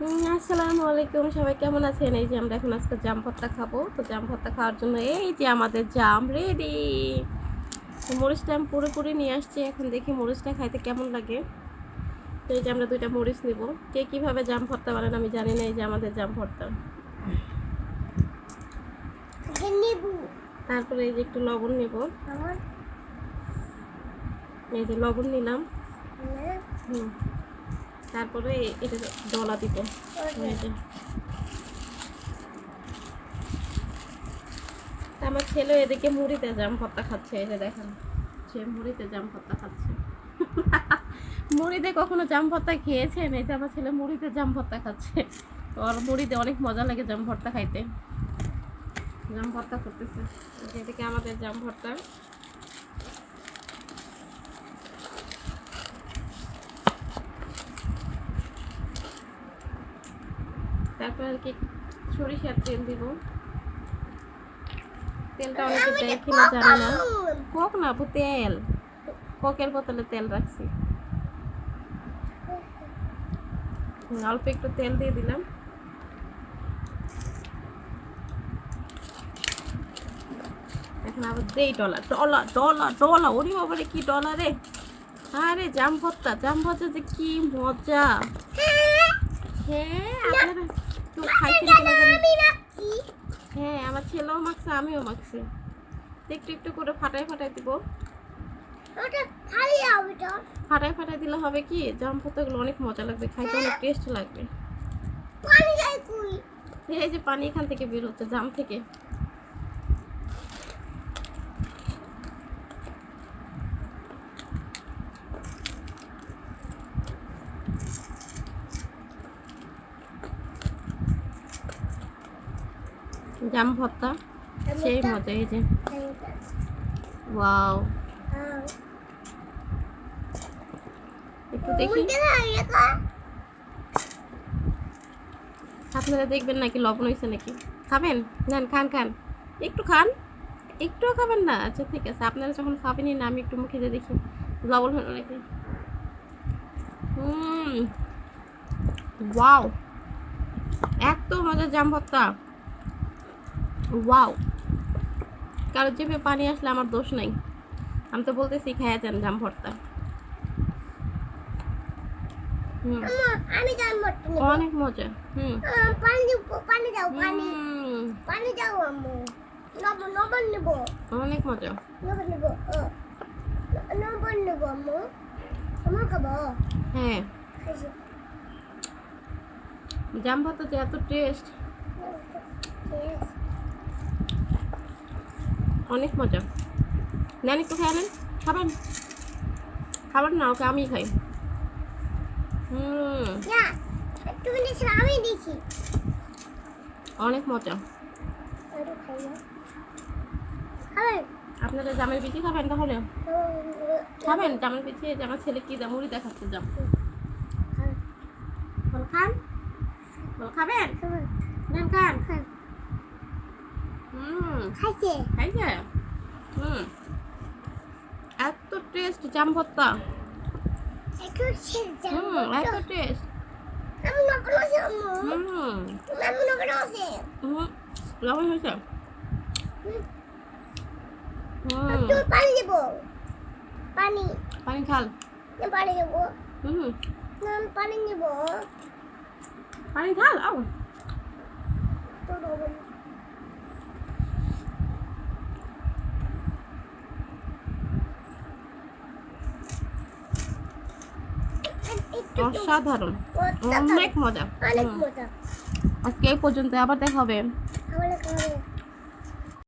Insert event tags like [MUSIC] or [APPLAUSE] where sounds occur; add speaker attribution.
Speaker 1: আসসালামু আলাইকুম। সবাই কেমন আছেন? এই যে আমরা এখন আজকে জাম ভর্তা খাব। তো জাম ভর্তা খাওয়ার জন্য এই যে আমাদের জাম রেডি মরিচটা আমি পুরোপুরি নিয়ে আসছি। এখন দেখি মরিচটা খাইতে কেমন লাগে। তো এই যে আমরা দুইটা মরিচ নিব। কে কীভাবে জাম ভর্তা বানান আমি জানি না এই যে আমাদের জাম ভর্তা। তারপরে এই যে একটু লবণ নেব। এই যে লবণ নিলাম। হুম। তারপরে এটা ডলা দিব। আমার ছেলে এদিকে মুড়িতে জাম ভর্তা খাচ্ছে যে দেখেন। সে মুড়িতে জাম ভর্তা খাচ্ছে। [LAUGHS] মুড়িতে কখনো জাম ভর্তা খেয়েছেন যে আমার ছেলে মুড়িতে জাম ভর্তা খাচ্ছে। ওর মুড়িতে অনেক মজা লাগে জাম ভর্তা খাইতে। জাম ভর্তা করতেছে। এদিকে আমাদের জাম ভর্তা। তারপর আর কি সরিষার তেল দিব। তেলটা অনেকে দেয় কিনা জানি না। কোক না আপু তেল। কোকের বোতলে তেল রাখছি। অল্প একটু তেল দিয়ে দিলাম। এখন আবার দেই ডলার। ডলার ডলার ডলার ওরে বাবারে কি ডলারে আরে জাম ভর্তা জাম ভর্তা যে কি মজা। হ্যাঁ আপনারা কেউ খাইছেন হ্যাঁ আমার ছেলেও মাখছে আমিও মাখছি। একটু একটু করে ফাটাই ফাটাই দিব। ফাটাই ফাটাই দিলে হবে কি? জাম ভর্তাগুলো অনেক মজা লাগবে খাইতে অনেক টেস্ট লাগবে। এই যে পানি এখান থেকে বেরোচ্ছে জাম থেকে। জাম ভর্তা সেই মজা এই যে। ওয়াও। একটু দেখি। আপনারা দেখবেন নাকি লবণ হয়েছে নাকি? খাবেন? নেন, খান খান। একটু খান। একটুও খাবেন না। আচ্ছা ঠিক আছে। আপনারা যখন খাবেনই না, আমি একটু মুখে দিয়ে দেখি। লবণ হলো নাকি? হুম। ওয়াও। এত মজার জাম ভর্তা ওয়াও কারও জিভে পানি আসলে আমার দোষ নাই। আমি তো বলতেছি খাইয়া যান জাম ভর্তা। অনেক মজা। হুম।
Speaker 2: পানি পানি দাও পানি। পানি দাও আম্মু। নবন নেব।
Speaker 1: অনেক মজা।
Speaker 2: নবন নেব নবন নেব আম্মু। আমার খাব?
Speaker 1: হ্যাঁ। জাম ভাত যে এত টেস্ট অনেক মজা। নেন একটু খেয়ে নেন খাবেন খাবার না ওকে আমি খাই। হুম। অনেক মজা। আপনারা জামের বিচি খাবেন তাহলে? খাবেন? জামের যে আমার ছেলে কি দাম মুড়ি দেখাচ্ছে? জাম খান খাবেন। খান।
Speaker 2: খান।
Speaker 1: হুম
Speaker 2: খাইছে?
Speaker 1: খাইছে। হুম। এত টেস্ট জাম ভর্তা।
Speaker 2: একটু ছেড়ে
Speaker 1: হুম এত টেস্ট
Speaker 2: আমি নকল আছে
Speaker 1: হুম।
Speaker 2: আমি নকল আছে।
Speaker 1: হুম লবণ হয়েছে। হুম।
Speaker 2: একটু পানি দেব। পানি।
Speaker 1: পানি খাল।
Speaker 2: পানি দেব।
Speaker 1: হুম।
Speaker 2: না পানি দেব
Speaker 1: পানি খাল? আও
Speaker 2: তো দেব একটু
Speaker 1: অসাধারণ। অনেক মজা।
Speaker 2: অনেক মজা।
Speaker 1: আজকে এই পর্যন্ত আবার দেখা হবে।